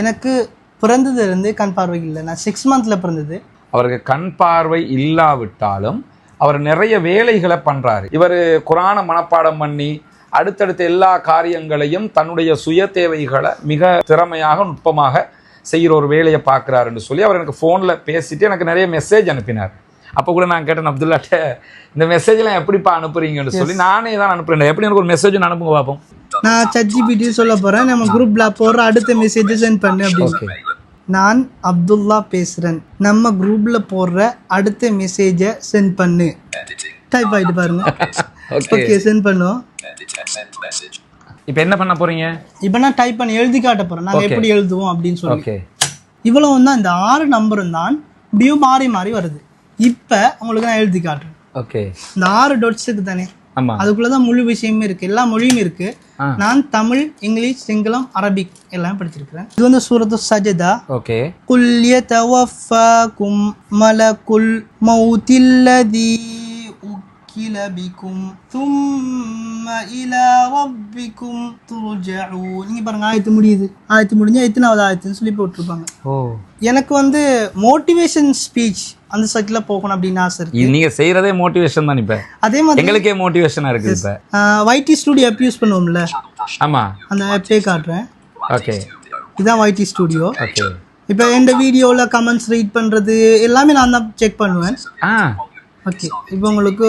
எனக்கு பிறந்ததுலேருந்து கண் பார்வை இல்லை. நான் சிக்ஸ் மந்த்தில் பிறந்தது. அவருக்கு கண் பார்வை இல்லாவிட்டாலும் அவர் நிறைய வேலைகளை பண்ணுறாரு இவர் குரானை மனப்பாடம் பண்ணி அடுத்தடுத்த எல்லா காரியங்களையும் தன்னுடைய சுய தேவைகளை மிக திறமையாக நுட்பமாக செய்கிற ஒரு வேலையை பார்க்குறாருன்னு சொல்லி அவர் எனக்கு ஃபோனில் பேசிட்டு எனக்கு நிறைய மெசேஜ் அனுப்பினார். அப்போ கூட நான் கேட்டேன் அப்துல்லாட்ட இந்த மெசேஜ்லாம் எப்படிப்பா அனுப்புறீங்கன்னு சொல்லி நானே தான் அனுப்புறேன் எப்படி எனக்கு ஒரு மெசேஜ் அனுப்புங்க பார்ப்போம் நான் சட்ஜிபிடி சொல்ல போகிறேன் நம்ம குரூப்பில் போடுற அடுத்த மெசேஜ் சென்ட் பண்ணு அப்படின்னு. நான் அப்துல்லா பேசுகிறேன் நம்ம குரூப்பில் போடுற அடுத்த மெசேஜை சென்ட் பண்ணு. டைப் ஆகிட்டு பாருங்க. ஓகே சென்ட் பண்ணுவோம் இப்போ என்ன பண்ண போறீங்க? இப்போ நான் டைப் பண்ணி எழுதி காட்ட போகிறேன் நாங்கள் எப்படி எழுதுவோம் அப்படின்னு சொல்லி. இவ்வளவு தான் இந்த ஆறு நம்பரும் தான் இப்படியும் மாறி மாறி வருது. இப்போ உங்களுக்கு நான் எழுதி காட்டுறேன். ஓகே. இந்த ஆறு டொட்ஸுக்கு தானே? ஆமா. அதுக்குள்ள தான் முழு விஷயமே இருக்கு. எல்லா மொழியும் இருக்கு. நான் தமிழ் இங்கிலீஷ் சிங்களம் அரபிக் எல்லாம் படிச்சிருக்கிறேன். இது வந்து சூரத்து சஜதா. ஓகே. குல் யதவஃபாக்கும் மலகுல் மௌத்தில்லதி கிலபிக்கும் தும்ம இலா ரப்பிக்கும் துர்ஜஊன் நீங்க பாருங்க ஆயத்து முடியுது. ஆயத்து முடிஞ்சா எத்தனாவது ஆயத்துன்னு சொல்லி போட்டிருப்பாங்க. ஓ. எனக்கு வந்து மோட்டிவேஷன் ஸ்பீச் அந்த சைட்டில் போகணும் அப்படின்னு ஆசை இருக்கு. நீங்க செய்யறதே மோட்டிவேஷன் தான் இப்போ. அதே மாதிரி எங்களுக்கே மோட்டிவேஷனா இருக்கு இப்போ. வைடி ஸ்டுடியோ ஆப் யூஸ் பண்ணுவோம்ல? ஆமா. அந்த ஆப்பே காட்டுறேன். ஓகே இதுதான் வைடி ஸ்டுடியோ ஓகே இப்போ எந்த வீடியோவில் கமெண்ட்ஸ் ரீட் பண்ணுறது எல்லாமே நான் தான் செக் பண்ணுவேன். ஆ. ஓகே இப்போ உங்களுக்கு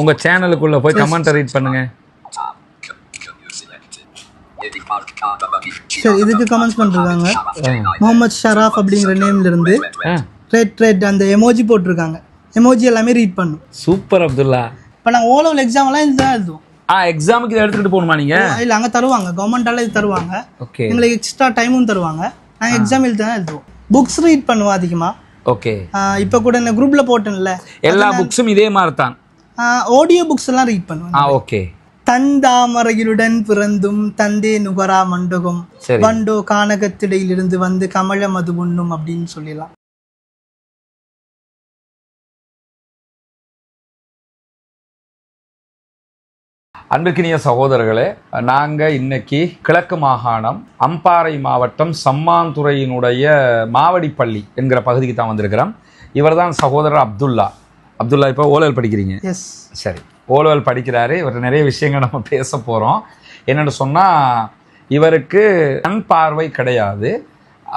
உங்க சேனலுக்குள்ள போய் கமெண்ட் ரீட் பண்ணுங்க. சரி இதுக்கு கமெண்ட்ஸ் பண்ணிருக்காங்க. முகமது ஷராஃப் அப்படிங்கிற நேம்ல இருந்து ரெட் ரெட் அந்த எமோஜி போட்டிருக்காங்க. எமோஜி எல்லாமே ரீட் பண்ணும். சூப்பர் அப்துல்லா. இப்போ நாங்கள் ஓ லெவல் எக்ஸாம் எல்லாம் இதுதான் எழுதுவோம். ஆ எக்ஸாமுக்கு இதை எடுத்துக்கிட்டு போகணுமா நீங்க? இல்லை அங்கே தருவாங்க. கவர்மெண்டால இது தருவாங்க. ஓகே எங்களுக்கு எக்ஸ்ட்ரா டைமும் தருவாங்க. நாங்கள் எக்ஸாம் எழுதி தான் எழுதுவோம். புக்ஸ் ரீட் பண்ணுவோம் அதிகமாக ஓகே. இப்போ கூட இந்த குரூப்பில் போட்டேன்ல. எல்லா புக்ஸும் இதே மாதிரி தான் ஆடியோ புக்ஸ் எல்லாம் ரீட் பண்ணுவேன். ஆ ஓகே. தந்தாமரையுடன் பிறந்தும் தந்தே நுகரா மண்டகம். வண்டோ கானகத்திடையிலிருந்து வந்து கமல மது உண்ணும் அப்படின்னு சொல்லலாம் அன்புக்கினிய சகோதரர்களே நாங்க இன்னைக்கு கிழக்கு மாகாணம் அம்பாறை மாவட்டம் சம்மாந்துறையினுடைய மாவடிப்பள்ளி என்கிற பகுதிக்கு தான் வந்திருக்கிறோம். இவர்தான் சகோதரர் அப்துல்லா. அப்துல்லா இப்போ ஓலல் படிக்கிறீங்க? எஸ் சரி. ஓலல் படிக்கிறாரு. இவர் நிறைய விஷயங்கள் நம்ம பேச போகிறோம் என்னென்னு சொன்னால் இவருக்கு கண் பார்வை கிடையாது.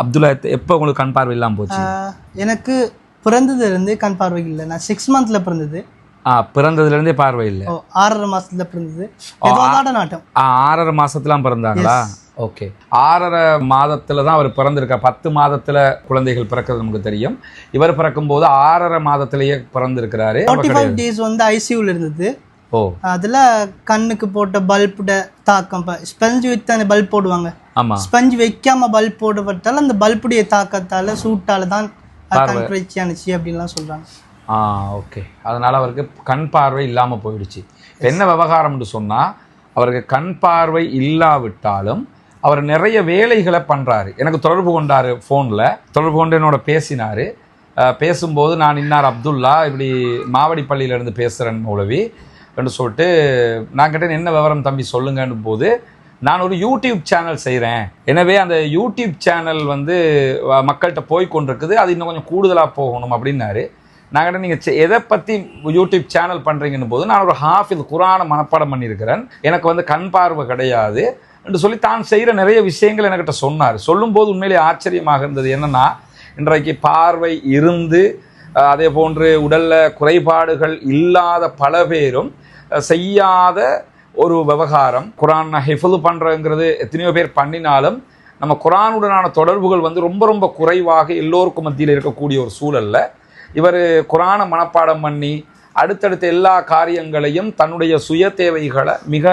அப்துல்லா எப்போ உங்களுக்கு கண் பார்வை இல்லாமல் போச்சு? எனக்கு பிறந்ததுல இருந்து கண் பார்வை இல்லை. நான் சிக்ஸ் மந்த்ல பிறந்தது. பிறந்ததுலேருந்தே பார்வை இல்லை. ஆறரை மாசத்துல பிறந்தது. நாட்டம். ஆறரை மாசத்துலாம் பிறந்தாங்களா? ஓகே ஆறரை மாதத்துல தான் அவர் பிறந்திருக்கார். பத்து மாதத்துல குழந்தைகள் பிறக்கிறது நமக்கு தெரியும். இவர் பிறக்கும்போது ஆறரை மாதத்திலேயே பிறந்திருக்கிறாரு. டேஸ் வந்து ஐசியூல இருந்தது. ஓ. அதுல கண்ணுக்கு போட்ட பல்போட தாக்கம் ஸ்பஞ்ச் வச்சு அந்த பல்ப் போடுவாங்க. ஆமா. ஸ்பஞ்ச் வைக்காம பல்ப் போடப்பட்டால் அந்த பல்புடைய தாக்கத்தால சூட்டால தான் கண் பிரச்சனைச்சு அப்படின்லாம் சொல்றாங்க. ஆ ஓகே அதனால் அவருக்கு கண் பார்வை இல்லாமல் போயிடுச்சு. என்ன விவகாரம்னு சொன்னால் அவருக்கு கண் பார்வை இல்லாவிட்டாலும் அவர் நிறைய வேலைகளை பண்ணுறாரு எனக்கு தொடர்பு கொண்டார் ஃபோனில் தொடர்பு கொண்டு என்னோட பேசினார். பேசும்போது நான் இன்னார் அப்துல்லா இப்படி மாவடிப்பள்ளியிலிருந்து பேசுகிறேன் மூலவி அப்படின்னு சொல்லிட்டு நான் கேட்டேன் என்ன விவரம் தம்பி? சொல்லுங்கன்னு போது நான் ஒரு யூடியூப் சேனல் செய்கிறேன் எனவே அந்த யூடியூப் சேனல் வந்து மக்கள்கிட்ட போய் கொண்டிருக்குது. அது இன்னும் கொஞ்சம் கூடுதலாக போகணும் அப்படின்னாரு. நான் நீங்கள் எதை பற்றி யூடியூப் சேனல் பண்ணுறீங்கன்னு போது நான் ஒரு ஹாஃப் இது குரானை மனப்பாடம் பண்ணியிருக்கிறேன். எனக்கு வந்து கண் பார்வை கிடையாது என்று சொல்லி தான் செய்கிற நிறைய விஷயங்கள் என்கிட்ட சொன்னார். சொல்லும்போது உண்மையிலே ஆச்சரியமாக இருந்தது என்னென்னா இன்றைக்கு பார்வை இருந்து அதே போன்று உடலில் குறைபாடுகள் இல்லாத பல பேரும் செய்யாத ஒரு விவகாரம் குரான் ஹிஃபுல் பண்ணுறங்கிறது எத்தனையோ பேர் பண்ணினாலும் நம்ம குரானுடனான தொடர்புகள் வந்து ரொம்ப ரொம்ப குறைவாக எல்லோருக்கும் மத்தியில் இருக்கக்கூடிய ஒரு சூழல்ல இவர் குரானை மனப்பாடம் பண்ணி அடுத்தடுத்த எல்லா காரியங்களையும் தன்னுடைய சுய தேவைகளை மிக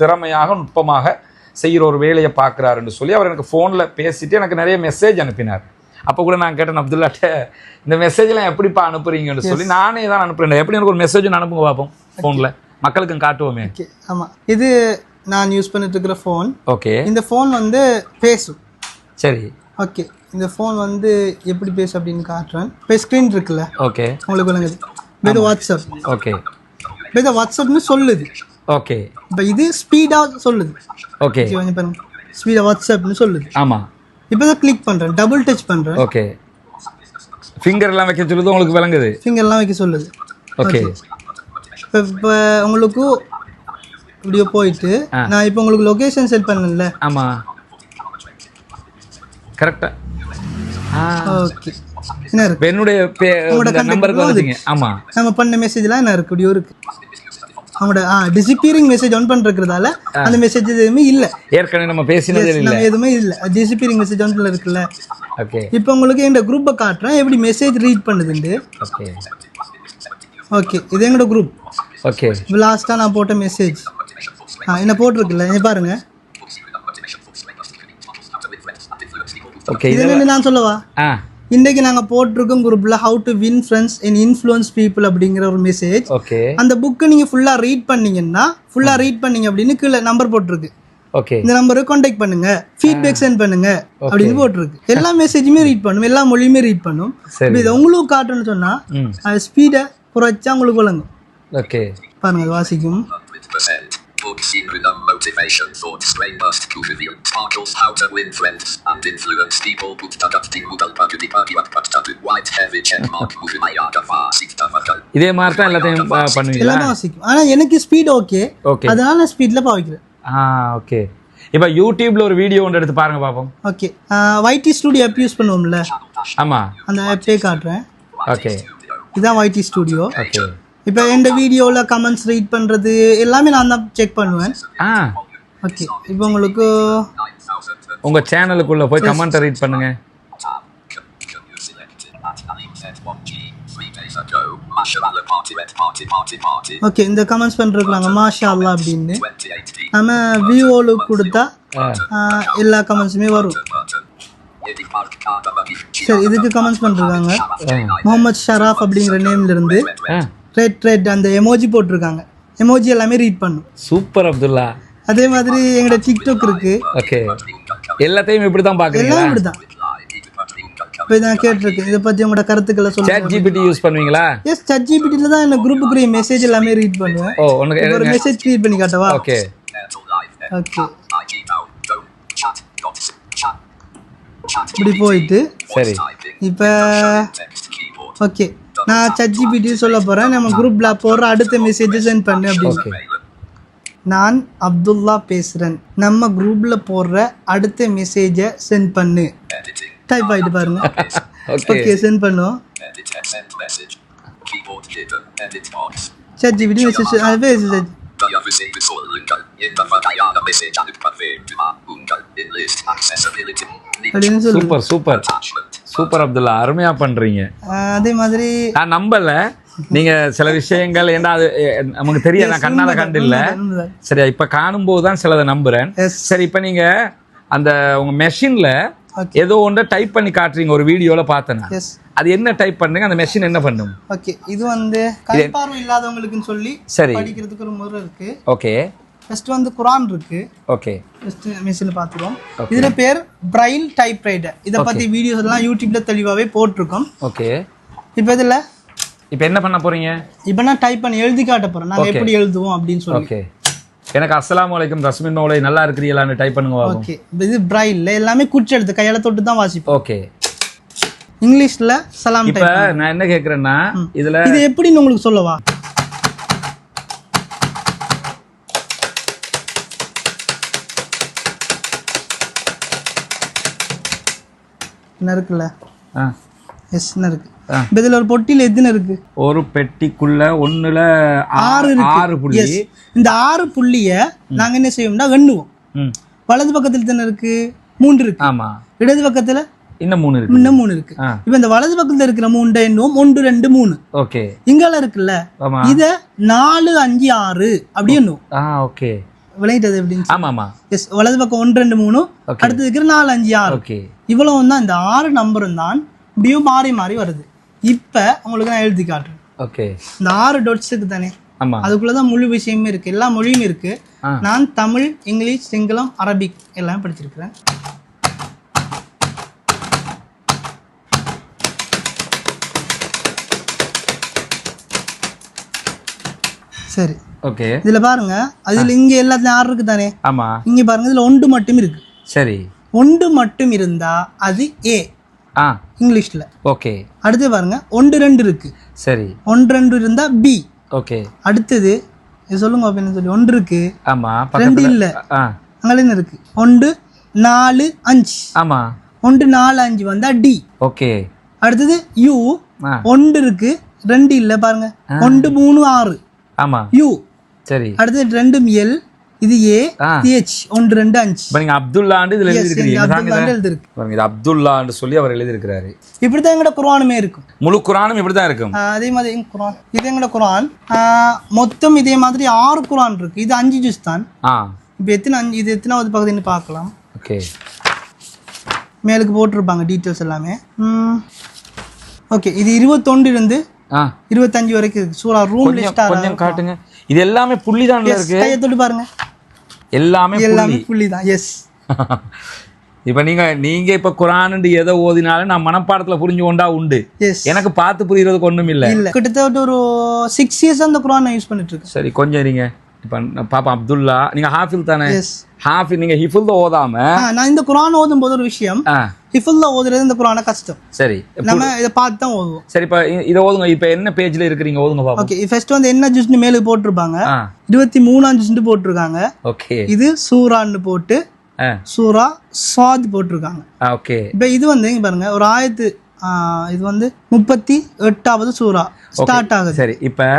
திறமையாக நுட்பமாக செய்கிற ஒரு வேலையை பார்க்குறாருன்னு சொல்லி அவர் எனக்கு ஃபோனில் பேசிட்டு எனக்கு நிறைய மெசேஜ் அனுப்பினார். அப்போ கூட நான் கேட்டேன் அப்துல்லாட்ட இந்த மெசேஜ்லாம் எப்படிப்பா அனுப்புறீங்கன்னு சொல்லி நானே தான் அனுப்புறேன். எப்படி எனக்கு ஒரு மெசேஜ் அனுப்புங்க பார்ப்போம் ஃபோனில் மக்களுக்கும் காட்டுவோமே. ஓகே ஆமா. இது நான் யூஸ் பண்ணிட்டு இருக்கிற ஃபோன் ஓகே இந்த ஃபோன் வந்து பேசும் சரி. ஓகே இந்த ஃபோன் வந்து எப்படி பேசும் அப்படின்னு காட்டுறேன். இப்போ ஸ்க்ரீன் இருக்குல்ல? ஓகே உங்களுக்கு விளங்குது இது வாட்ஸ்அப் ஓகே இது வாட்ஸ்அப்னு சொல்லுது. ஓகே இப்போ இது ஸ்பீடாக சொல்லுது. ஓகே பாருங்க. ஸ்பீடா வாட்ஸ்அப்னு சொல்லுது. ஆமா. இப்போ தான் கிளிக் பண்ணுறேன் டபுள் டச் பண்ணுறேன் ஓகே ஃபிங்கர் எல்லாம் வைக்க சொல்லுது உங்களுக்கு விளங்குது. ஃபிங்கர்லாம் வைக்க சொல்லுது. ஓகே இப்போ இப்போ உங்களுக்கு இப்படியோ போயிட்டு. நான் இப்போ உங்களுக்கு லொகேஷன் செட் பண்ணல ஆமா. கரெக்டா ஆ. ஓகே. என்ன இருக்கு? இப்ப என்னுடைய நம்பருக்கு வந்து வந்துட்டீங்க ஆமா. நம்ம பண்ண மெசேஜ்லாம் என்ன இருக்கு? அவங்களோட ஆ டிசிப்பியரிங் மெசேஜ் ஆன் பண்ணுறதுனால அந்த மெசேஜ் எதுவுமே இல்லை. ஏற்கனவே நம்ம பேசினதே இல்லை. நம்ம எதுவுமே இல்லை. டிசிப்பியரிங் மெசேஜ் ஆன் பண்ணல இருக்குல்ல. ஓகே. இப்போ உங்களுக்கு இந்த குரூப்பை காட்டுறேன். எப்படி மெசேஜ் ரீட் பண்ணுதுண்டு ஓகே. ஓகே. இது எங்களோட குரூப் ஓகே. லாஸ்ட்டாக நான் போட்ட மெசேஜ் ஆ என்ன போட்டிருக்குல்ல? இங்க பாருங்க. ஓகே இது இது என்ன நான் சொல்லவா? ஆ. இன்றைக்கு நாங்கள் போட்டிருக்கோம் குரூப்பில் how to win friends and influence people அப்படிங்கிற ஒரு மெசேஜ் ஓகே அந்த புக்கை நீங்கள் ஃபுல்லாக ரீட் பண்ணீங்கன்னா ஃபுல்லாக ரீட் பண்ணீங்க அப்படின்னு கீழே நம்பர் போட்டிருக்கு. ஓகே இந்த நம்பருக்கு காண்டாக்ட் பண்ணுங்க. ஃபீட்பேக் சென்ட் பண்ணுங்க அப்படின்னு போட்டிருக்கு. எல்லா மெசேஜுமே ரீட் பண்ணும் எல்லா மொழியுமே ரீட் பண்ணும். இதை உங்களுக்கு காட்டணும்னு அது ஸ்பீடை குறைச்சா உங்களுக்கு விளங்கும். ஓகே பாருங்க வாசிக்கும். 100%. Book Synchronum Motivation Thoughts Brain Burst to Reveal Sparkles How to Win Friends and Influence People Book Adapting Moodle Pagudi Pagiwak Paktatu White Heavy Checkmark Muvimayaka Sikta இதே மாதிரி தான் எல்லாத்தையும் பண்ணுவீங்களா எல்லாமே வாசிக்கும் ஆனால் எனக்கு ஸ்பீட் ஓகே ஓகே அதனால ஸ்பீடில் பாவிக்கிறேன் ஆ ஓகே இப்போ யூடியூப்ல ஒரு வீடியோ ஒன்று எடுத்து பாருங்க பாப்போம் okay YT studio app use பண்ணுவோம்ல ஆமா அந்த ஆப்பே காட்டுறேன் ஓகே இதுதான் ஒய்டி ஸ்டுடியோ ஓகே இப்போ எந்த வீடியோவில் கமெண்ட்ஸ் ரீட் பண்ணுறது எல்லாமே நான் தான் செக் பண்ணுவேன். ஆ. ஓகே இப்போ உங்களுக்கு உங்க சேனலுக்குள்ள போய் கமெண்ட் ரீட் பண்ணுங்க. Three days ago, Mashallah Party Red Party Party Party okay இந்த கமெண்ட்ஸ் பண்ணுறாங்க மாஷா அல்லா அப்படின்னு 2018 நம்ம விவோலுக்கு கொடுத்தா எல்லா கமெண்ட்ஸுமே வரும். சரி இதுக்கு கமெண்ட்ஸ் பண்ணுறாங்க முகமது ஷராஃப் அப்படிங்கிற நேம்ல இருந்து ரெட் ரெட் அந்த எமோஜி போட்டிருக்காங்க. எமோஜி எல்லாமே ரீட் பண்ணும். சூப்பர் அப்துல்லா. அதே மாதிரி எங்களோட டிக்டாக் இருக்கு. ஓகே எல்லாத்தையும் இப்படி தான் பாக்குறீங்களா? எல்லாம் இப்படிதான் இப்போ நான் கேட்டிருக்கேன் இதை பற்றி உங்களோட கருத்துக்களை சொல்லுங்க. சேட் ஜிபிடி யூஸ் பண்ணுவீங்களா? எஸ் சட்ஜிபிட்டியில் தான் இந்த குரூப்புக்குரிய மெசேஜ் எல்லாமே ரீட் பண்ணுவேன். ஓ உனக்கு ஒரு மெசேஜ் கிரியேட் பண்ணி காட்டவா? ஓகே ஓகே இப்படி போயிட்டு சரி. இப்போ ஓகே நான் சட்ஜிபிட்டி சொல்ல போகிறேன் நம்ம குரூப்பில் போடுற அடுத்த மெசேஜ் சென்ட் பண்ணு அப்படின்னு. நான் அப்துல்லா பேசுகிறேன் நம்ம குரூப்பில் போடுற அடுத்த மெசேஜை சென்ட் பண்ணு. டைப் ஆகிட்டு பாருங்க. ஓகே சென்ட் பண்ணுவோம் box. சட்ஜிபிட்டி மெசேஜ் அது message super super super Abdullah அருமையா பண்றீங்க. அதே மாதிரி நான் நம்பல. நீங்க சில விஷயங்கள் ஏன்னா அது நமக்கு தெரியல நான் கண்ணால கண்டு இல்ல. சரியா இப்ப காணும்போது தான் சிலதை நம்புறேன். சரி இப்ப நீங்க அந்த உங்க மெஷின்ல. ஏதோ ஒன்றை டைப் பண்ணி காட்டுறீங்க ஒரு வீடியோல பார்த்தேன் அது என்ன டைப் பண்ணுங்க அந்த மெஷின் என்ன பண்ணும்? ஓகே இது வந்து கண் பார்வை இல்லாதவங்களுக்குன்னு சொல்லி சரி. படிக்கிறதுக்கு ஒரு முறை இருக்கு. ஓகே ஃபர்ஸ்ட் வந்து குரான் இருக்கு. ஓகே ஃபர்ஸ்ட் மிஷினில் பார்த்துருவோம். இதுல பேர் பிரைல் டைப் ரைட்டர் இதை பத்தி வீடியோஸ் எல்லாம் யூடியூப்ல தெளிவாகவே போட்டிருக்கோம். ஓகே இப்போ இதுல இப்போ என்ன பண்ண போறீங்க? இப்போ நான் டைப் பண்ணி எழுதி காட்ட போறேன். நாங்க. எப்படி எழுதுவோம் அப்படின்னு சொல்லி. ஓகே எனக்கு அஸ்ஸலாமு அலைக்கும் ரஸ்மின் மௌலை நல்லா இருக்கிறீங்களான்னு டைப் பண்ணுங்க ஓகே இது பிரைல்ல எல்லாமே குச்செழுத்து கையால தொட்டு தான் வாசிப்போம். ஓகே இங்கிலீஷ்ல சலாம் இப்ப நான் என்ன கேக்குறேன்னா இதுல இது எப்படின்னு உங்களுக்கு சொல்லவா? என்ன இருக்குல்ல? ஆ, எஸ் என்ன இருக்கு. இப்ப இதுல ஒரு பொட்டியில எத்தனை இருக்கு? ஒரு பெட்டிக்குள்ள ஒண்ணுல ஆறு இருக்கு. ஆறு புள்ளி. இந்த ஆறு புள்ளிய நாங்க என்ன செய்வோம்னா எண்ணுவோம் வலது பக்கத்துல எத்தனை இருக்கு? மூன்று இருக்கு. ஆமா. இடது பக்கத்துல இன்னும் மூணு இருக்கு. இன்னும் மூணு இருக்கு. இப்ப இந்த வலது பக்கத்துல இருக்கிற மூண்டை எண்ணுவோம். ஒன்று ரெண்டு மூணு. ஓகே. இங்கால இருக்குல்ல? இத நாலு அஞ்சு ஆறு அப்படி எண்ணுவோம். ஓகே. விளையிட்டது எப்படின்னு ஆமா ஆமா எஸ் வலது பக்கம் ஒன்று ரெண்டு மூணு. அடுத்து இருக்கிற நாலு அஞ்சு ஆறு. ஓகே இவ்வளவு தான் இந்த ஆறு நம்பரும் தான் இப்படியும் மாறி மாறி வருது. இப்ப உங்களுக்கு நான் எழுதி காட்டுறேன். ஓகே இந்த ஆறு டொட்ஸ் இருக்கு தானே ஆமா. அதுக்குள்ளதான் முழு விஷயமே இருக்கு. எல்லா மொழியும் இருக்கு. நான் தமிழ் இங்கிலீஷ் சிங்களம் அரபிக் எல்லாம் படிச்சிருக்கிறேன். சரி. ஓகே இதுல பாருங்க. அதுல இங்க எல்லாத்துலயும் ஆறு இருக்கு தானே ஆமா. இங்க பாருங்க இதுல ஒன்று மட்டும் இருக்கு. சரி. ஒன்று மட்டும் இருந்தா அது ஏ ஆ. இங்கிலீஷ்ல. ஓகே அடுத்து பாருங்க ஒன்று ரெண்டு இருக்கு. சரி. ஒன்று ரெண்டு இருந்தா பி ஓகே அடுத்தது இது சொல்லுங்க அப்படின்னு சொல்லி ஒன்று இருக்கு. ஆமா ரெண்டு இல்ல. அங்கே இருக்கு? ஒன்று நாலு அஞ்சு. ஆமா. ஒன்று நாலு அஞ்சு வந்தா டி ஓகே அடுத்தது யூ ஒன்று இருக்கு ரெண்டு இல்ல பாருங்க. ஒன்று மூணு ஆறு. ஆமா. யூ சரி. அடுத்தது ரெண்டும் எல் இது ஏ ஆ. ஹெச் ஒன்று ரெண்டு அஞ்சு. இப்போ நீங்க அப்துல்லாண்டு இதுல எழுதிருக்கிறீங்க பாருங்க இது அப்துல்லான்னு சொல்லி அவர் எழுதியிருக்கிறாரு. இப்படிதான் எங்கட குரானுமே இருக்கும். முழு குரானும் இப்படிதான் இருக்கும். ஆஹ் அதே மாதிரி குரான் இது எங்கட குரான் மொத்தம் இதே மாதிரி ஆறு குரான் இருக்கு. இது அஞ்சு ஜூஸ் தான். இப்போ எத்தனை அஞ்சு இது எத்தனாவது பகுதின்னு பார்க்கலாம். ஓகே. மேலுக்கு போட்டிருப்பாங்க டீட்டெயில்ஸ் எல்லாமே. ஓகே இது இருபத்தொன்று இருந்து இருபத்தஞ்சு வரைக்கும் சூறா ரூம் கொஞ்சம் கொஞ்சம் காட்டுங்க. இது எல்லாமே புள்ளி இருக்கு. கையை தொட்டு பாருங்க. எல்லாமே எல்லாமே புள்ளி. தான் எஸ் இப்ப நீங்க நீங்க இப்ப குரானுண்டு எதை ஓதினாலும் நான் மனப்பாடத்துல புரிஞ்சு கொண்டா உண்டு எனக்கு பார்த்து புரியறதுக்கு ஒண்ணும் இல்ல. கிட்டத்தட்ட ஒரு சிக்ஸ் இயர்ஸ் அந்த குரான் யூஸ் பண்ணிட்டு இருக்கேன். சரி கொஞ்சம் இருங்க. இப்ப பாப்பா அப்துல்லா நீங்க ஹாஃபில் தானே? எஸ் ஹாஃபில் நீங்க ஹிஃபுல் ஓதாம நான் இந்த குரான் ஓதும் போது ஒரு விஷயம். ஹிஃபுல்ல ஓதுறது இந்த குரான கஷ்டம். சரி நம்ம இதை பார்த்து தான் ஓதுவோம். சரி இப்ப இதை ஓதுங்க. இப்ப என்ன பேஜ்ல இருக்கிறீங்க? ஓதுங்க பாப்போம். ஓகே ஃபர்ஸ்ட் வந்து என்ன ஜூஸ்னு மேலுக்கு போட்டிருப்பாங்க. இருபத்தி மூணாம் ஜூஸ்னு போட்டிருக்காங்க. ஓகே. இது சூரான்னு போட்டு சூரா சாத் போட்டிருக்காங்க. ஓகே. இப்போ இது வந்து பாருங்க ஒரு ஆயிரத்து இது வந்து முப்பத்தி எட்டாவது சூறா ஸ்டார்ட் ஆகுது. சரி இப்ப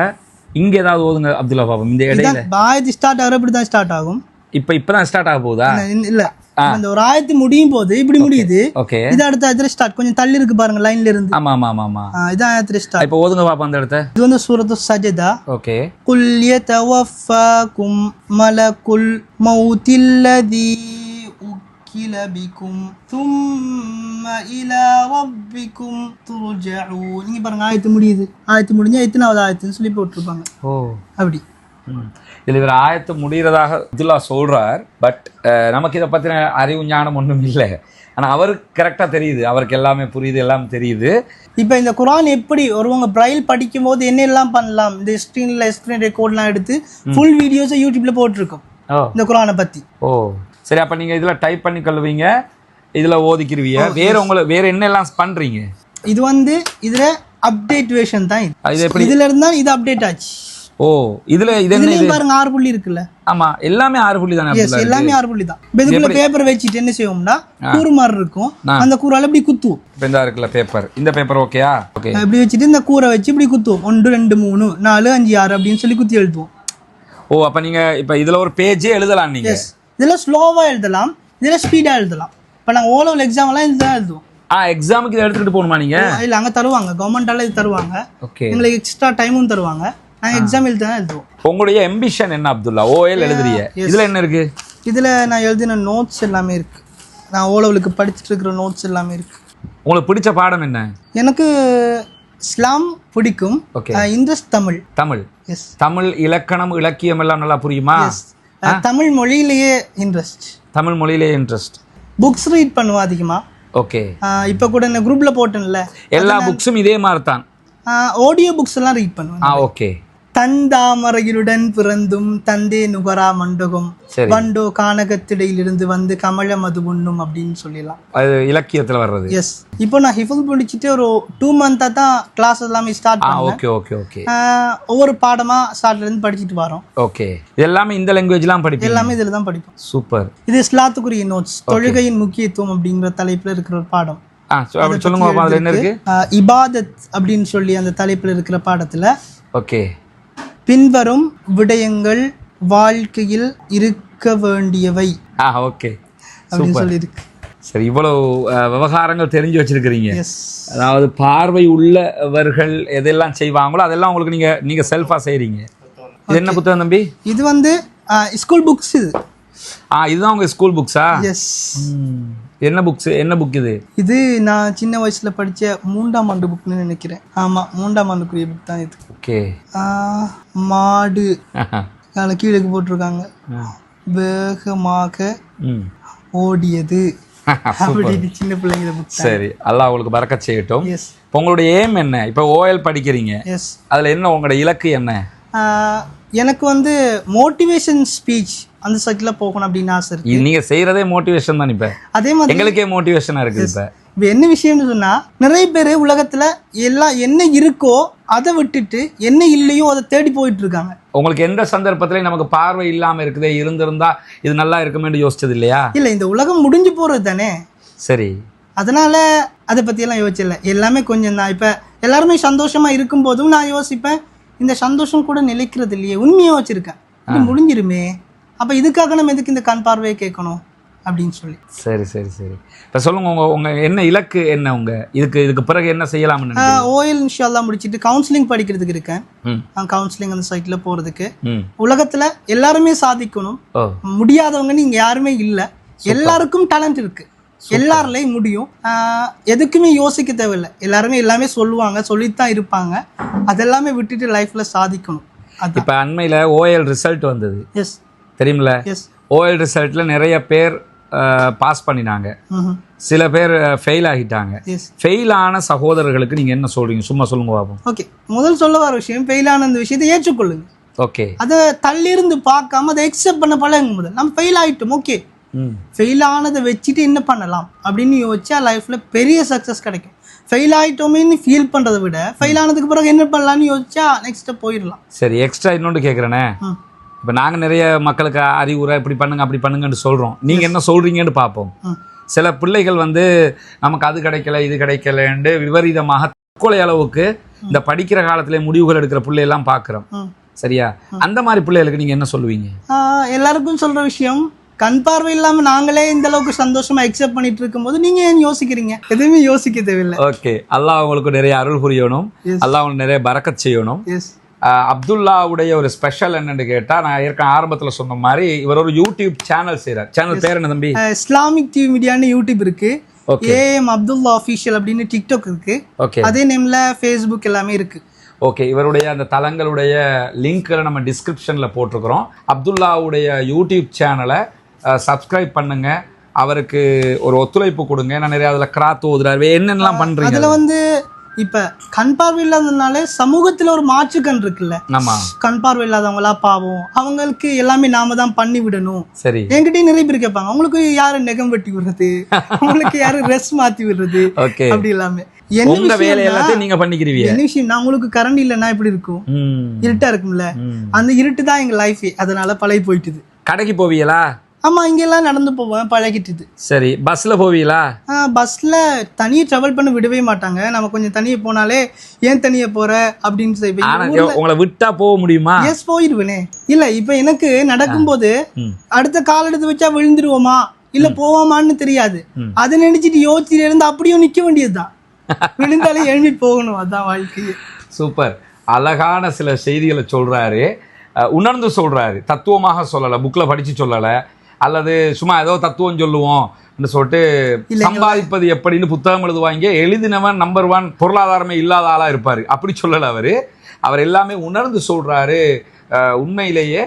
இங்க ஏதாவது ஓதுங்க அப்துல்லா பாப்போம். இந்த இடையில. ஆயிரத்தி ஸ்டார்ட் ஆகிற இப்படி தான் ஸ்டார்ட் ஆகும். இப்ப இப்பதான் ஸ்டார்ட் ஆக போகுதா இந்த- இல்ல அந்த ஒரு ஆயிரத்தி முடியும் போது இப்படி முடியுது ஓகே இது அடுத்த ஆயிரத்தி ஸ்டார்ட் கொஞ்சம் தள்ளி இருக்கு பாருங்க லைன்ல இருந்து ஆமா ஆமா ஆமா ஆமா ஆ, இதான் ஆயிரத்தி ஸ்டார்ட் இப்ப ஓதுங்க பாப்போம் அந்த இடத்த இது வந்து சூரத்து சஜதா ஓகே قل يتوفاكم ملك الموت الذي وكل بكم ثم إلى ربكم ترجعون நீங்க பாருங்க ஆயத்து முடியுது ஆயத்து முடிஞ்சா எத்தனாவது ஆயத்துன்னு சொல்லி போட்டிருப்பாங்க ஓ அப்படி ம். இதுல இவர் ஆயத்து முடிகிறதாக அப்துல்லா சொல்றார் பட் நமக்கு இதை பத்தின அறிவு ஞானம் ஒன்றும் இல்லை. ஆனா அவருக்கு கரெக்டா தெரியுது. அவருக்கு எல்லாமே புரியுது எல்லாம் தெரியுது. இப்போ இந்த குரான் எப்படி ஒருவங்க பிரைல் படிக்கும் போது என்னெல்லாம் பண்ணலாம்? இந்த ஸ்க்ரீனில் ஸ்க்ரீன் ரெக்கார்ட்லாம் எடுத்து ஃபுல் வீடியோஸை யூடியூப்ல போட்டிருக்கோம். இந்த குரானை பத்தி. ஓ. சரி அப்ப நீங்க இதுல டைப் பண்ணி கொள்வீங்க இதுல ஓதிக்கிருவீங்க. வேற உங்களை வேற என்னெல்லாம் பண்றீங்க? இது வந்து இதுல அப்டேட் வேஷன் தான் இது. இது எப்படி? இதுல இருந்தா இது அப்டேட் ஆச்சு. ஓ இதுல இது என்ன பாருங்க ஆறு புள்ளி இருக்குல்ல. ஆமா எல்லாமே ஆறு புள்ளி தானே? எல்லாமே ஆறு புள்ளி தான். இதுக்குள்ள பேப்பர் வச்சுட்டு என்ன செய்வோம்னா கூறு மாதிரி இருக்கும். அந்த கூறால இப்படி குத்துவோம். இப்ப இந்த இருக்குல்ல பேப்பர் இந்த பேப்பர் ஓகேயா ஓகே இப்படி வச்சுட்டு இந்த கூரை வச்சு இப்படி குத்துவோம். ஒன்று ரெண்டு மூணு நாலு அஞ்சு ஆறு அப்படின்னு சொல்லி குத்தி எழுதுவோம். ஓ அப்ப நீங்க இப்ப இதுல ஒரு பேஜே எழுதலாம் நீங்க. இதுல ஸ்லோவா எழுதலாம். இதுல ஸ்பீடா எழுதலாம். இப்ப நாங்க ஓ லெவல் எக்ஸாம் எல்லாம் இதுதான் எழுதுவோம். ஆ எக்ஸாமுக்கு இதை எடுத்துக்கிட்டு போகணுமா நீங்க? இல்ல அங்க தருவாங்க. கவர்மெண்டால இது தருவாங்க. ஓகே எங்களுக்கு எக்ஸ்ட்ரா டைமும் தருவாங்க. நாங்க எக்ஸாம் எழுதி தான் எழுதுவோம். உங்களுடைய எம்பிஷன் என்ன அப்துல்லா? ஓஎல் எழுதுறிய இதுல என்ன இருக்கு? இதுல நான் எழுதின நோட்ஸ் எல்லாமே இருக்கு. நான் ஓ லெவலுக்கு படிச்சுட்டு இருக்கிற நோட்ஸ் எல்லாமே இருக்கு. உங்களுக்கு பிடிச்ச பாடம் என்ன? எனக்கு இஸ்லாம் பிடிக்கும். இன்ட்ரெஸ்ட் தமிழ். தமிழ். எஸ் தமிழ் இலக்கணம் இலக்கியம் எல்லாம் நல்லா புரியுமா? தமிழ் மொழியிலேயே இன்ட்ரெஸ்ட் தமிழ் மொழியிலே இன்ட்ரெஸ்ட் புக்ஸ் ரீட் பண்ணுவேன் அதிகமாக ஓகே இப்போ கூட இந்த குரூப்பில் போட்டேன்ல. எல்லா புக்ஸும் இதே மாதிரி தான் ஆடியோ புக்ஸ் எல்லாம் ரீட் பண்ணுவேன். ஆ ஓகே தந்தாமரையுடன் பிறந்தும் தந்தே நுகரா மண்டகம். வண்டோ கானகத்திடையிலிருந்து வந்து கமல மது உண்ணும் அப்படின்னு சொல்லலாம் அது இலக்கியத்துல வர்றது. எஸ் இப்போ நான் ஹிஃபுல் முடிச்சுட்டு ஒரு டூ மந்த்தாக தான் கிளாஸ் எல்லாமே ஸ்டார்ட் ஓகே ஓகே ஓகே ஒவ்வொரு பாடமா ஸ்டார்ட்ல இருந்து படிச்சுட்டு வரோம். ஓகே எல்லாமே இந்த லாங்குவேஜ்லாம் படிப்பீங்க? எல்லாமே இதில் தான் படிப்போம். சூப்பர் இது இஸ்லாத்துக்குரிய நோட்ஸ் தொழுகையின் முக்கியத்துவம் அப்படிங்கிற தலைப்புல இருக்கிற ஒரு பாடம். சொல்லுங்க இபாதத் அப்படின்னு சொல்லி அந்த தலைப்புல இருக்கிற பாடத்துல ஓகே பின்வரும் விடயங்கள் வாழ்க்கையில் இருக்க வேண்டியவை. ஆ ஓகே. அப்படின்னு சொல்லி இருக்கு சரி இவ்வளவு விவகாரங்கள் தெரிஞ்சு வச்சிருக்கிறீங்க. அதாவது பார்வை உள்ளவர்கள் எதெல்லாம் செய்வாங்களோ அதெல்லாம் உங்களுக்கு நீங்க நீங்க செல்ஃபா செய்றீங்க. இது என்ன புத்தகம் தம்பி? இது வந்து ஸ்கூல் புக்ஸ் இது. ஆ இதுதான் உங்க ஸ்கூல் புக்ஸா எஸ் என்ன புக்ஸ் என்ன புக் இது? இது நான் சின்ன வயசுல படிச்ச மூன்றாம் ஆண்டு புக்னு நினைக்கிறேன். ஆமா மூன்றாம் ஆண்டுக்குரிய புக் தான் இது. ஓகே. மாடு. கால கீழே போட்டிருக்காங்க. வேகமாக ஓடியது. சின்ன பிள்ளைங்க சரி அல்லாஹ் உங்களுக்கு பறக்கச் செய்யட்டும். இப்போ உங்களுடைய ஏம் என்ன? இப்போ ஓஎல் படிக்கிறீங்க. எஸ் அதுல என்ன உங்களோட இலக்கு என்ன? எனக்கு வந்து மோட்டிவேஷன் ஸ்பீச் அந்த சைக்கிளில் போகணும் அப்படின்னு ஆசை இருக்கு. நீங்க செய்யறதே மோட்டிவேஷன் தான் இப்ப. அதே மாதிரி எங்களுக்கே மோட்டிவேஷனா இருக்குது இப்ப. இப்போ என்ன விஷயம்னு சொன்னா நிறைய பேர் உலகத்துல எல்லாம் என்ன இருக்கோ அதை விட்டுட்டு என்ன இல்லையோ அதை தேடி போயிட்டு இருக்காங்க. உங்களுக்கு எந்த சந்தர்ப்பத்திலையும் நமக்கு பார்வை இல்லாம இருக்குதே இருந்திருந்தா இது நல்லா இருக்குமேன்னு யோசிச்சது இல்லையா? இல்ல இந்த உலகம் முடிஞ்சு போறது தானே? சரி. அதனால அதை பற்றியெல்லாம் யோசிச்சில்ல. எல்லாமே கொஞ்சம் தான். இப்போ எல்லாருமே சந்தோஷமா இருக்கும்போதும் நான் யோசிப்பேன் இந்த சந்தோஷம் கூட நிலைக்கிறது இல்லையே. உண்மையை வச்சிருக்கேன் இது முடிஞ்சிருமே. அப்போ இதுக்காக நம்ம எதுக்கு இந்த கண் பார்வையை கேட்கணும் அப்படின்னு சொல்லி. சரி சரி சரி. இப்ப சொல்லுங்க உங்க உங்க என்ன இலக்கு என்ன உங்க? இதுக்கு இதுக்கு பிறகு என்ன செய்யலாம்னு நினைக்கிறீங்க? ஓஎல் இன்ஷால்லா முடிச்சிட்டு கவுன்சிலிங் படிக்கிறதுக்கு இருக்கேன். கவுன்சிலிங் அந்த சைட்டில் போகிறதுக்கு ம். உலகத்தில் எல்லாருமே சாதிக்கணும். ஓ. முடியாதவங்கன்னு இங்கே யாருமே இல்லை. எல்லாருக்கும் டேலண்ட் இருக்கு. எல்லாருலையும் முடியும். எதுக்குமே யோசிக்க தேவையில்லை. எல்லாருமே எல்லாமே சொல்லுவாங்க சொல்லித்தான் இருப்பாங்க. அதெல்லாமே விட்டுட்டு லைஃப்ல சாதிக்கணும். இப்ப அண்மையில ஓஎல் ரிசல்ட் வந்தது. எஸ் தெரியுமில ஓஎல் ரிசல்ட்ல நிறைய பேர் பாஸ் பண்ணினாங்க. சில பேர் ஃபெயில் ஆகிட்டாங்க. ஃபெயில் ஆன சகோதரர்களுக்கு நீங்க என்ன சொல்றீங்க? சும்மா சொல்லுங்க பாப்போம் ஓகே முதல் சொல்ல வர விஷயம் ஃபெயிலான அந்த விஷயத்தை ஏற்றுக்கொள்ளுங்க. ஓகே அதை தள்ளியிருந்து பார்க்காம அதை எக்ஸெப்ட் பண்ண பழகுங்க முதல் நம்ம ஃபெயில் ஆயிட்டோம் ஓகே ஃபெயில் ஆனதை வச்சுட்டு என்ன பண்ணலாம்? அப்படின்னு யோசிச்சா லைஃப்பில் பெரிய சக்ஸஸ் கிடைக்கும். ஃபெயில் ஆயிட்டோமேன்னு ஃபீல் பண்ணுறதை விட ஃபெயில் ஆனதுக்கு பிறகு என்ன பண்ணலாம்னு யோசிச்சா நெக்ஸ்ட்டு போயிடலாம். சரி எக்ஸ்ட்ரா இன்னொன்று கேட்குறேனே இப்போ நாங்கள் நிறைய மக்களுக்கு அறிவுரை இப்படி பண்ணுங்க அப்படி பண்ணுங்கன்னு சொல்கிறோம் நீங்கள் என்ன சொல்கிறீங்கன்னு பார்ப்போம் சில பிள்ளைகள் வந்து நமக்கு அது கிடைக்கல இது கிடைக்கலன்னு விபரீதமாக தற்கொலை அளவுக்கு இந்த படிக்கிற காலத்திலே முடிவுகள் எடுக்கிற பிள்ளையெல்லாம் பார்க்குறோம் சரியா? அந்த மாதிரி பிள்ளைகளுக்கு நீங்கள் என்ன சொல்லுவீங்க? எல்லாருக்கும் சொல்ற விஷயம் கண் பார்வை இல்லாம நாங்களே இந்த அளவுக்கு சந்தோஷமா அக்செப்ட் பண்ணிட்டு இருக்கும்போது நீங்க ஏன் யோசிக்கிறீங்க? எதுவுமே யோசிக்க தேவையில்லை. ஓகே அல்லாஹ் உங்களுக்கு நிறைய அருள் புரியணும். அல்லாஹ் உங்களுக்கு நிறைய பறக்கத் செய்யணும். அப்துல்லாவுடைய ஒரு ஸ்பெஷல் என்னன்னு கேட்டால் நான் ஏற்கனவே ஆரம்பத்தில் சொன்ன மாதிரி இவர் ஒரு யூடியூப் சேனல் செய்கிறார் சேனல் பேர் என்ன தம்பி? இஸ்லாமிக் டிவி மீடியான்னு யூடியூப் இருக்கு. ஏஎம் அப்துல்லா அஃபீஷியல் அப்படின்னு டிக்டாக் இருக்கு. ஓகே அதே நேம்ல ஃபேஸ்புக் எல்லாமே இருக்கு. ஓகே இவருடைய அந்த தளங்களுடைய லிங்க்களை நம்ம டிஸ்கிரிப்ஷனில் போட்டிருக்கிறோம். அப்துல்லாவுடைய யூடியூப் சேனலை சப்ஸ்கிரைப் பண்ணுங்க. அவருக்கு ஒரு ஒத்துழைப்பு கொடுங்க. ஏன்னா நிறைய அதில் கிராத் ஓதுறாரு. என்னென்னலாம் பண்ணுறீங்க அதுல? வந்து இப்ப கண் பார்வை இல்லாததுனால சமூகத்துல ஒரு மாற்று கண் இருக்குல்ல கண் பார்வை இல்லாதவங்களா பாவம். அவங்களுக்கு எல்லாமே நாம தான் பண்ணி விடணும். சரி. என்கிட்டயும் நிறைய பேர் கேட்பாங்க. உங்களுக்கு யாரு நெகம் வெட்டி விடுறது? உங்களுக்கு யாரு ட்ரெஸ் மாத்தி விடுறது? அப்படி எல்லாமே. என்ன வேலை எல்லாத்தையும் நீங்க பண்ணிக்கிறீங்க. என்ன விஷயம் நான் உங்களுக்கு கரண்ட் இல்லைன்னா எப்படி இருக்கும்? இருட்டா இருக்கும்ல. அந்த இருட்டு தான் எங்க லைஃப் அதனால பழகி போயிட்டுது. கடைக்கு போவீங்களா? ஆமா இங்கெல்லாம் நடந்து போவேன் பழகிட்டுது. சரி பஸ்ல போவீங்களா? பஸ்ல தனியே டிராவல் பண்ண விடவே மாட்டாங்க. நம்ம கொஞ்சம் தனியே போனாலே ஏன் தனியே போற? அப்படின்னு சொல்லி உங்களை விட்டா போக முடியுமா? எஸ் போயிடுவேனே இல்ல இப்ப எனக்கு நடக்கும்போது. அடுத்த கால் எடுத்து வச்சா விழுந்துருவோமா? இல்ல போவோமான்னு தெரியாது. அதை நினைச்சிட்டு யோசிச்சுட்டு இருந்து அப்படியும் நிக்க வேண்டியதுதான். விழுந்தாலே எழும்பி போகணும் அதான் வாழ்க்கை சூப்பர். அழகான சில செய்திகளை சொல்றாரு. உணர்ந்து சொல்றாரு. தத்துவமாக சொல்லலை புக்ல படிச்சு சொல்லலை. அல்லது சும்மா ஏதோ தத்துவம் சொல்லுவோம் சொல்லிட்டு சம்பாதிப்பது எப்படின்னு புத்தகம் எழுதுவாங்க. எழுதினவன் நம்பர் ஒன் பொருளாதாரமே இல்லாத ஆளா இருப்பாரு. அப்படி சொல்லல அவரு. அவர் எல்லாமே உணர்ந்து சொல்றாரு. அஹ், உண்மையிலேயே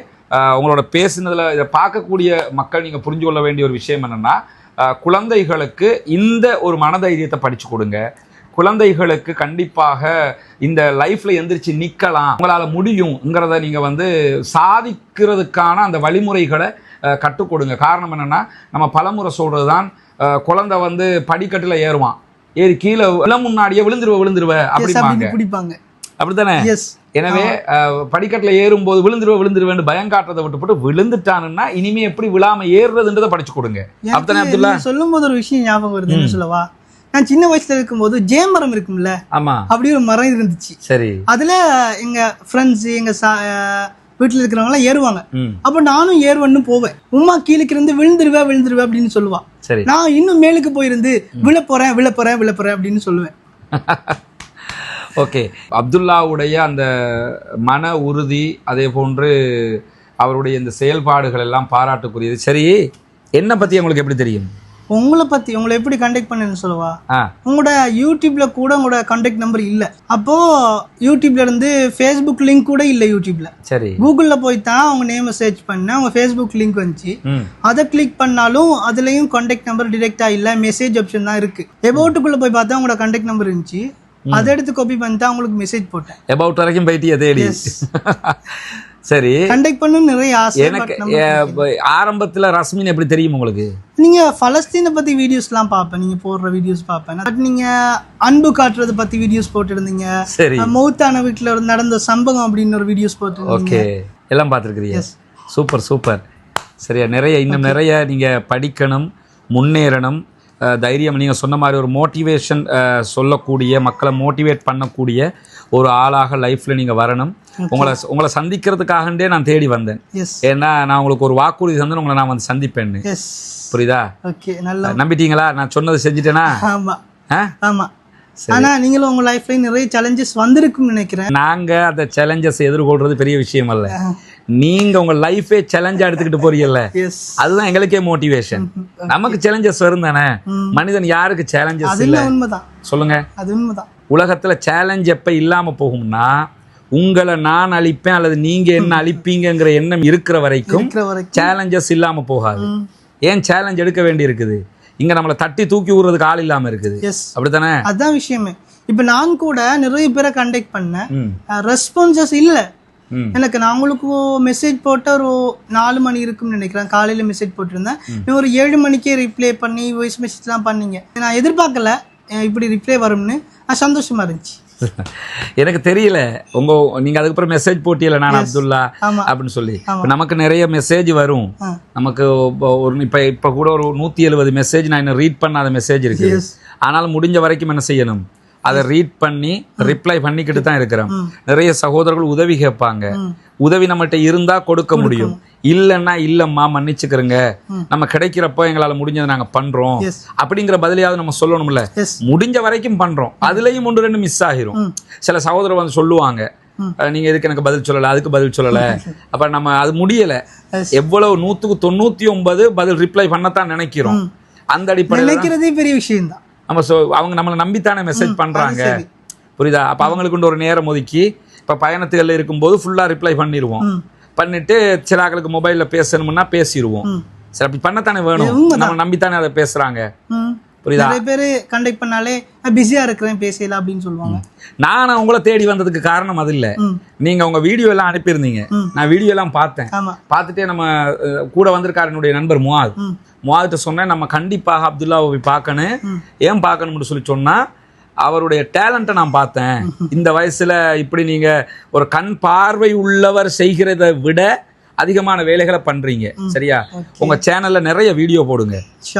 உங்களோட பேசுனதுல இதை பார்க்கக்கூடிய மக்கள் நீங்க புரிஞ்சு கொள்ள வேண்டிய ஒரு விஷயம் என்னன்னா குழந்தைகளுக்கு இந்த ஒரு மனதைரியத்தை படிச்சு கொடுங்க. குழந்தைகளுக்கு கண்டிப்பாக இந்த லைஃப்ல எந்திரிச்சு நிக்கலாம். உங்களால முடியுங்கிறத நீங்க வந்து சாதிக்கிறதுக்கான அந்த வழிமுறைகளை கற்றுக் கொடுங்க காரணம் என்னன்னா நம்ம பலமுறை சொல்றதுதான் அஹ், குழந்தை வந்து படிக்கட்டுல ஏறுவான். ஏறி கீழே விழ முன்னாடியே விழுந்துருவ விழுந்துருவ அப்படிம்பாங்க. பிடிப்பாங்க. அப்படித்தானே? எஸ் எனவே படிக்கட்டுல ஏறும்போது விழுந்துருவ விழுந்துருவேன்னு பயங்காட்டுறதை விட்டுப்பட்டு விழுந்துட்டானுன்னா இனிமே எப்படி விழாம ஏறுறதுன்றதை படிச்சு கொடுங்க. அப்படித்தானே அப்துல்லா? சொல்லும் போது ஒரு விஷயம் ஞாபகம் வருது என்ன சொல்லவா? நான் சின்ன வயசுல இருக்கும்போது ஜேமரம் இருக்கும்ல? ஆமா. அப்படி ஒரு மரம் இருந்துச்சு. சரி. அதுல எங்க ஃப்ரெண்ட்ஸ் எங்க வீட்டுல இருக்கிறவங்க எல்லாம் ஏறுவாங்க அப்ப நானும் ஏறுவன்னு போவேன். உமா கீழக்கு இருந்து விழுந்துருவே விழுந்துருவே அப்படின்னு சொல்லுவா. சரி. நான் இன்னும் மேலுக்கு போயிருந்து விழ போறேன் விழ போறேன் விழ போறேன் அப்படின்னு சொல்லுவேன். ஓகே. அப்துல்லாவுடைய அந்த மன உறுதி அதே போன்று அவருடைய இந்த செயல்பாடுகள் எல்லாம் பாராட்டுக்குரியது. சரி என்ன பத்தி உங்களுக்கு எப்படி தெரியும்? உங்களை பத்தி உங்களை எப்படி கண்டெக்ட் பண்ணேன்னு சொல்லவா? உங்களோட யூடியூப்ல கூட உங்களோட கான்டாக்ட் நம்பர் இல்ல. அப்போ யூடியூப்ல இருந்து ஃபேஸ்புக் லிங்க் கூட இல்ல யூடியூப்ல சரி. கூகுள்ல போய் தான் அவங்க நேமை சர்ச் பண்ணேன். அவங்க ஃபேஸ்புக் லிங்க் வந்துச்சு. அதை கிளிக் பண்ணாலும் அதுலயும் கான்டாக்ட் நம்பர் டிரெக்டா இல்ல. மெசேஜ் ஆப்ஷன் தான் இருக்கு. எபோட்டுக்குள்ள போய் பார்த்தா உங்களோட கான்டாக்ட் நம்பர் இருந்துச்சு. அதை எடுத்து காப்பி பண்ணிட்டு அவங்களுக்கு மெசேஜ் போட்டேன். எபவுட் வரைக்கும் போயிட்டியா தேடி. சரி. கண்டக்ட் பண்ணணும் நிறைய ஆசை எனக்கு ஆரம்பத்துல ரஸ்மின் எப்படி தெரியும் உங்களுக்கு? நீங்க பலஸ்தீனை பத்தி வீடியோஸ்லாம் பார்ப்பேன். நீங்க போடுற வீடியோஸ் பார்ப்பேன். பட் நீங்க அன்பு காட்டுறத பத்தி வீடியோஸ் போட்டிருந்தீங்க. சரி. மௌத்தான வீட்டுல நடந்த சம்பவம் அப்படின்னு ஒரு வீடியோஸ் போட்டிருந்தீங்க. ஓகே. எல்லாம் பார்த்துருக்குறீங்க. Super super. சரியா நிறைய இன்னும் நிறைய நீங்க படிக்கணும் முன்னேறணும். தைரியம் நீங்க சொன்ன மாதிரி ஒரு மோட்டிவேஷன் சொல்லக்கூடிய மக்களை மோட்டிவேட் பண்ணக்கூடிய ஒரு ஆளாக லைஃப்ல நீங்க வரணும். உங்களை உங்களை சந்திக்கிறதுக்காகண்டே நான் தேடி வந்தேன். ஏன்னா நான் உங்களுக்கு ஒரு வாக்குறுதி தந்து உங்களை நான் வந்து சந்திப்பேன்னு. புரியுதா? ஓகே நல்ல நம்பிட்டீங்களா? நான் சொன்னதை செஞ்சுட்டேனா? ஆமா. ஆமா. ஆனா நீங்களும் உங்க லைஃப்ல நிறைய சேலஞ்சஸ் வந்திருக்கும்னு நினைக்கிறேன். நாங்க அந்த சேலஞ்சஸ் எதிர்கொள்றது பெரிய விஷயம் அல்ல. நீங்க உங்க லைஃபே சேலஞ்சா எடுத்துக்கிட்டு போறீங்கல்ல. அதுதான் எங்களுக்கே மோட்டிவேஷன் நமக்கு சேலஞ்சஸ் வரும் தானே? மனிதன் யாருக்கு சேலஞ்சஸ் இல்ல உண்மைதான். சொல்லுங்க. அது உண்மைதான். உலகத்துல சேலஞ்ச் எப்ப இல்லாம போகும்னா உங்களை நான் அழிப்பேன் அல்லது நீங்க என்ன அழிப்பீங்கங்கிற எண்ணம் இருக்கிற வரைக்கும் சேலஞ்சஸ் இல்லாம போகாது. ஏன் சேலஞ்ச் எடுக்க வேண்டி இருக்குது இங்க நம்மளை தட்டி தூக்கி விடுறதுக்கு ஆள் இல்லாம இருக்குது. எஸ் அப்படித்தானே? அதான் விஷயமே. இப்ப நான் கூட நிறைய பேரை கண்டக்ட் பண்ணேன். ரெஸ்பான்சஸ் இல்ல. எனக்கு நான் உங்களுக்கு மெசேஜ் போட்ட ஒரு நாலு மணி இருக்கும்னு நினைக்கிறேன். காலையில மெசேஜ் போட்டிருந்தேன். ஒரு ஏழு மணிக்கே ரிப்ளை பண்ணி வாய்ஸ் மெசேஜ்லாம் பண்ணீங்க. நான் எதிர்பார்க்கல இப்படி ரிப்ளை வரும்னு. சந்தோஷமா இருந்துச்சு. எனக்கு தெரியல. உங்க நீங்க அதுக்கப்புறம் மெசேஜ் போட்டியல நான் அப்துல்லா. அப்படின்னு சொல்லி. நமக்கு நிறைய மெசேஜ் வரும். நமக்கு ஒரு இப்ப இப்ப கூட ஒரு நூத்தி எழுபது மெசேஜ் நான் இன்னும் ரீட் பண்ணாத மெசேஜ் இருக்கு. ஆனாலும் முடிஞ்ச வரைக்கும் என்ன செய்யணும்? அதை ரீட் பண்ணி ரிப்ளை பண்ணிக்கிட்டு தான் இருக்கிறோம். நிறைய சகோதரர்கள் உதவி கேட்பாங்க. உதவி நம்மகிட்ட இருந்தா கொடுக்க முடியும். இல்லைன்னா இல்லம்மா மன்னிச்சுக்கிறங்க. நம்ம கிடைக்கிறப்போ எங்களால முடிஞ்சதை நாங்க பண்றோம். அப்படிங்கிற பதிலையாவது நம்ம சொல்லணும்ல. முடிஞ்ச வரைக்கும் பண்றோம். அதுலயும் ஒன்று ரெண்டு மிஸ் ஆகிரும். சில சகோதரர் வந்து சொல்லுவாங்க. நீங்க எதுக்கு எனக்கு பதில் சொல்லல? அதுக்கு பதில் சொல்லல. அப்ப நம்ம அது முடியல. எவ்வளவு நூத்துக்கு தொண்ணூத்தி ஒன்பது பதில் ரிப்ளை பண்ணத்தான் நினைக்கிறோம். அந்த அடிப்படையில் நினைக்கிறதே பெரிய விஷயம்தான். நம்ம சொ- அவங்க நம்மளை நம்பித்தானே மெசேஜ் பண்றாங்க. புரியுதா? அப்ப அவங்களுக்கு ஒரு நேரம் ஒதுக்கி இப்ப பயணத்துகள்ல இருக்கும்போது ஃபுல்லா ரிப்ளை பண்ணிடுவோம். பண்ணிட்டு சில ஆட்களுக்கு மொபைல்ல பேசணும்னா பேசிடுவோம். சரி அப்படி பண்ணத்தானே வேணும்? நம்ம நம்பித்தானே அதை பேசுறாங்க. புரியுதா? நிறைய பேர் கண்டக்ட் பண்ணாலே நான் பிஸியா இருக்கிறேன் பேசல அப்படின்னு சொல்லுவாங்க. நான் உங்களை தேடி வந்ததுக்கு காரணம் அது இல்ல. நீங்க உங்க வீடியோ எல்லாம் அனுப்பியிருந்தீங்க. நான் வீடியோ எல்லாம் பார்த்தேன். பார்த்துட்டே நம்ம கூட வந்திருக்காரு என்னுடைய நண்பர் முவாத் ம். முவாத்கிட்ட சொன்னேன் நம்ம கண்டிப்பாக அப்துல்லாவை போய் பார்க்கணும். ஏன் பார்க்கணும்னு சொல்லி சொன்னா அவருடைய டேலண்ட்டை நான் பார்த்தேன். இந்த வயசுல இப்படி நீங்க ஒரு கண் பார்வை உள்ளவர் செய்கிறதை விட அதிகமான வேலைகளை பண்றீங்க. சரியா? உங்க சேனல்ல நிறைய வீடியோ போடுங்க.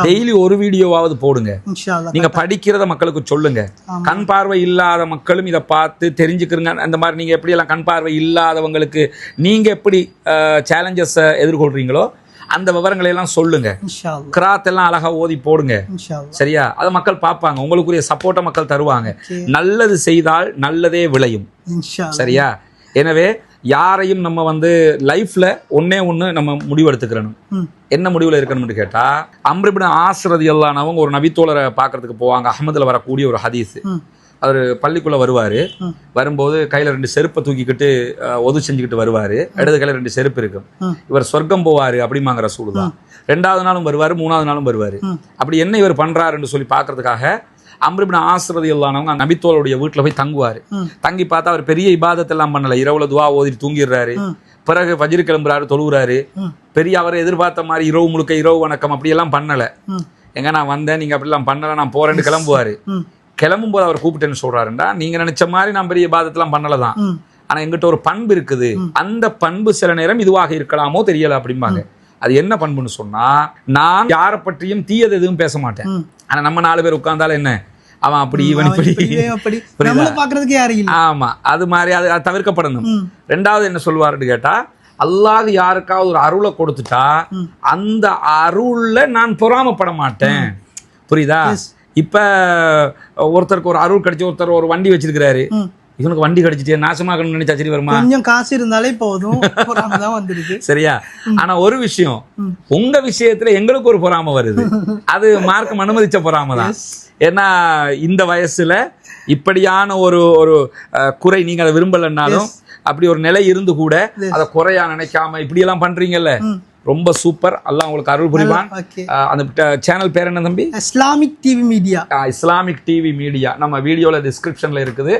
டெய்லி ஒரு வீடியோவாவது போடுங்க. நீங்க படிக்கிறத மக்களுக்கு சொல்லுங்க. கண் பார்வை இல்லாத மக்களும் இதை பார்த்து தெரிஞ்சுக்கிறங்க. அந்த மாதிரி நீங்க எப்படி எல்லாம் கண் பார்வை இல்லாதவங்களுக்கு நீங்க எப்படி சேலஞ்சஸ் எதிர்கொள்றீங்களோ அந்த விவரங்களை எல்லாம் சொல்லுங்க. கிராத் எல்லாம் அழகா ஓதி போடுங்க. சரியா? அதை மக்கள் பார்ப்பாங்க. உங்களுக்குரிய சப்போர்ட்டை மக்கள் தருவாங்க. நல்லது செய்தால் நல்லதே விளையும். சரியா? எனவே யாரையும் நம்ம வந்து லைஃப்ல ஒண்ணே ஒண்ணு நம்ம முடிவெடுத்துக்கிறணும். என்ன முடிவுல இருக்கணும்னு கேட்டா அம்ரிபின் ஆசிரதி எல்லானவங்க ஒரு நபித்தோழரை பார்க்கறதுக்கு போவாங்க அஹமதுல வரக்கூடிய ஒரு ஹதீஸ். அவர் பள்ளிக்குள்ள வருவாரு. வரும்போது கையில ரெண்டு செருப்பை தூக்கிக்கிட்டு ஒது செஞ்சுக்கிட்டு வருவாரு இடது கையில ரெண்டு செருப்பு இருக்கும். இவர் சொர்க்கம் போவாரு அப்படிமாங்கிற சூடு தான் ரெண்டாவது நாளும் வருவாரு மூணாவது நாளும் வருவாரு. அப்படி என்ன இவர் பண்றாருன்னு சொல்லி பார்க்கறதுக்காக அம்ரிபின் ஆசிரதி எல்லானவங்க நபித்தோளுடைய வீட்டுல போய் தங்குவாரு. தங்கி பார்த்தா அவர் பெரிய இபாதத்தெல்லாம் பண்ணல இரவுல துவா ஓதிட்டு தூங்கிடுறாரு. பிறகு ஃபஜ்ர் கிளம்புறாரு தொழுகிறாரு. பெரிய அவர் எதிர்பார்த்த மாதிரி இரவு முழுக்க இரவு வணக்கம் அப்படியெல்லாம் பண்ணல. எங்க நான் வந்தேன் நீங்க அப்படிலாம் பண்ணல நான் போறேன்னு கிளம்புவாரு. கிளம்பும் போது அவர் கூப்பிட்டேன்னு சொல்றாருண்டா நீங்க நினைச்ச மாதிரி நான் பெரிய இபாதத்தெல்லாம் பண்ணலதான். ஆனா எங்கிட்ட ஒரு பண்பு இருக்குது அந்த பண்பு சில நேரம் இதுவாக இருக்கலாமோ தெரியல அப்படிம்பாங்க அது என்ன பண்புன்னு சொன்னா நான் யாரை பற்றியும் தீயது எதுவும் பேச மாட்டேன். ஆனா நம்ம நாலு பேர் உட்கார்ந்தாலும் என்ன அவன் அப்படி இவன் இப்படி. பாக்குறதுக்கு யாரும் இல்ல. ஆமா அது மாதிரி அது தவிர்க்கப்படணும். ரெண்டாவது என்ன சொல்லுவாருன்னு கேட்டா அல்லாஹ் யாருக்காவது ஒரு அருளை கொடுத்துட்டா அந்த அருள்ல நான் பொறாமப்பட மாட்டேன். புரியுதா? இப்ப ஒருத்தருக்கு ஒரு அருள் கிடைச்சு ஒருத்தர் ஒரு வண்டி வச்சிருக்கிறாரு. இவனுக்கு வண்டி கிடைச்சிட்டே நாசமாக்கணும்னு நினைச்சா சரி வருமா? கொஞ்சம் காசு இருந்தாலே போதும். வந்துருக்கு. சரியா? ஆனா ஒரு விஷயம் உங்க விஷயத்துல எங்களுக்கு ஒரு பொறாம வருது. அது மார்க்கம் அனுமதிச்ச பொறாம தான். ஏன்னா இந்த வயசுல இப்படியான ஒரு ஒரு குறை நீங்க அதை விரும்பலைன்னாலும் அப்படி ஒரு நிலை இருந்து கூட அதை குறையா நினைக்காம இப்படி எல்லாம் பண்றீங்கல்ல ரொம்ப சூப்பர். அல்லாஹ் உங்களுக்கு அருள் புரிவான். அந்த சேனல் பேர் என்ன தம்பி? Islamic TV media Islamic TV media நம்ம வீடியோல டிஸ்கிரிப்ஷன்ல இருக்குது.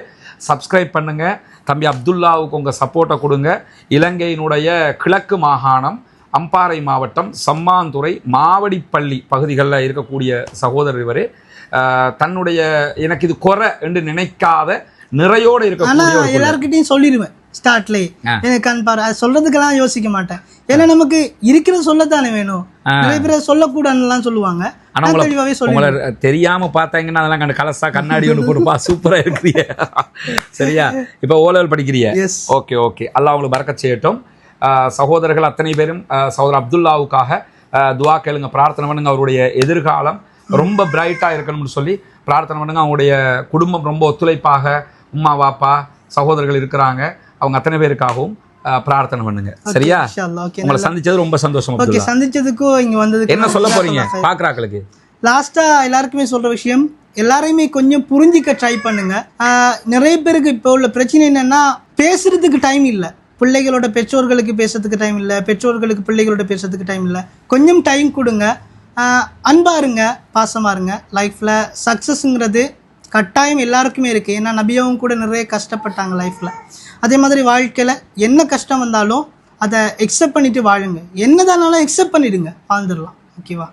சப்ஸ்கிரைப் பண்ணுங்க. தம்பி அப்துல்லாவுக்கு உங்கள் சப்போர்ட்டை கொடுங்க. இலங்கையினுடைய கிழக்கு மாகாணம் அம்பாறை மாவட்டம் சம்மாந்துறை மாவடிப்பள்ளி பகுதிகளில் இருக்கக்கூடிய சகோதரர் இவர். தன்னுடைய எனக்கு இது குறை என்று நினைக்காத நிறையோடு ஆனா இருக்கக்கூடிய ஒரு பிள்ளை. எல்லார்கிட்டயும் சொல்லிடுவேன் ஸ்டார்ட்லயே. எனக்கு கண் பாரு அது சொல்றதுக்கெல்லாம் யோசிக்க மாட்டேன். ஏன்னா நமக்கு இருக்கிறது சொல்லத்தானே வேணும். நிறைய பேர் சொல்லக்கூடாதுலாம் சொல்லுவாங்க. ஆனா தெளிவாவே தெரியாம பார்த்தாங்கன்னா அதெல்லாம் கண்டு கலசா கண்ணாடி ஒன்று போட்டுப்பா சூப்பரா இருக்கிறிய. சரியா? இப்போ ஓ லெவல் படிக்கிறிய ஓகே ஓகே. அல்லாஹ் உங்களுக்கு பறக்கச் செய்யட்டும். சகோதரர்கள் அத்தனை பேரும் சகோதரர் அப்துல்லாவுக்காக துவா கேளுங்க பிரார்த்தனை பண்ணுங்க அவருடைய எதிர்காலம். ரொம்ப பிரைட்டாக இருக்கணும்னு சொல்லி பிரார்த்தனை பண்ணுங்க. அவங்களுடைய குடும்பம் ரொம்ப ஒத்துழைப்பாக உம்மா வாப்பா சகோதரர்கள் இருக்கிறாங்க. அவங்க அத்தனை பேருக்காகவும் பிரார்த்தனை பண்ணுங்க. சரியா? உங்களை சந்திச்சது ரொம்ப சந்தோஷம் ஓகே சந்திச்சதுக்கும் இங்க வந்ததுக்கு என்ன சொல்ல போறீங்க? பாக்குறாக்களுக்கு. லாஸ்டா எல்லாருக்குமே சொல்ற விஷயம் எல்லாரையுமே கொஞ்சம் புரிஞ்சிக்க ட்ரை பண்ணுங்க. நிறைய பேருக்கு இப்போ உள்ள பிரச்சனை என்னன்னா பேசுறதுக்கு டைம் இல்லை. பிள்ளைகளோட பெற்றோர்களுக்கு பேசுறதுக்கு டைம் இல்லை. பெற்றோர்களுக்கு பிள்ளைகளோட பேசுறதுக்கு டைம் இல்லை. கொஞ்சம் டைம் கொடுங்க. ஆஹ் அன்பா இருங்க பாசமாக இருங்க. லைஃப்பில் சக்ஸஸ்ங்கிறது கட்டாயம் எல்லாருக்குமே இருக்குது ஏன்னா நபியாவும் கூட நிறைய கஷ்டப்பட்டாங்க லைஃப்பில் அதே மாதிரி வாழ்க்கையில் என்ன கஷ்டம் வந்தாலும் அதை எக்ஸெப்ட் பண்ணிவிட்டு வாழுங்க. என்னதானாலும் எக்ஸெப்ட் பண்ணிவிடுங்க வாழ்ந்துடலாம். ஓகேவா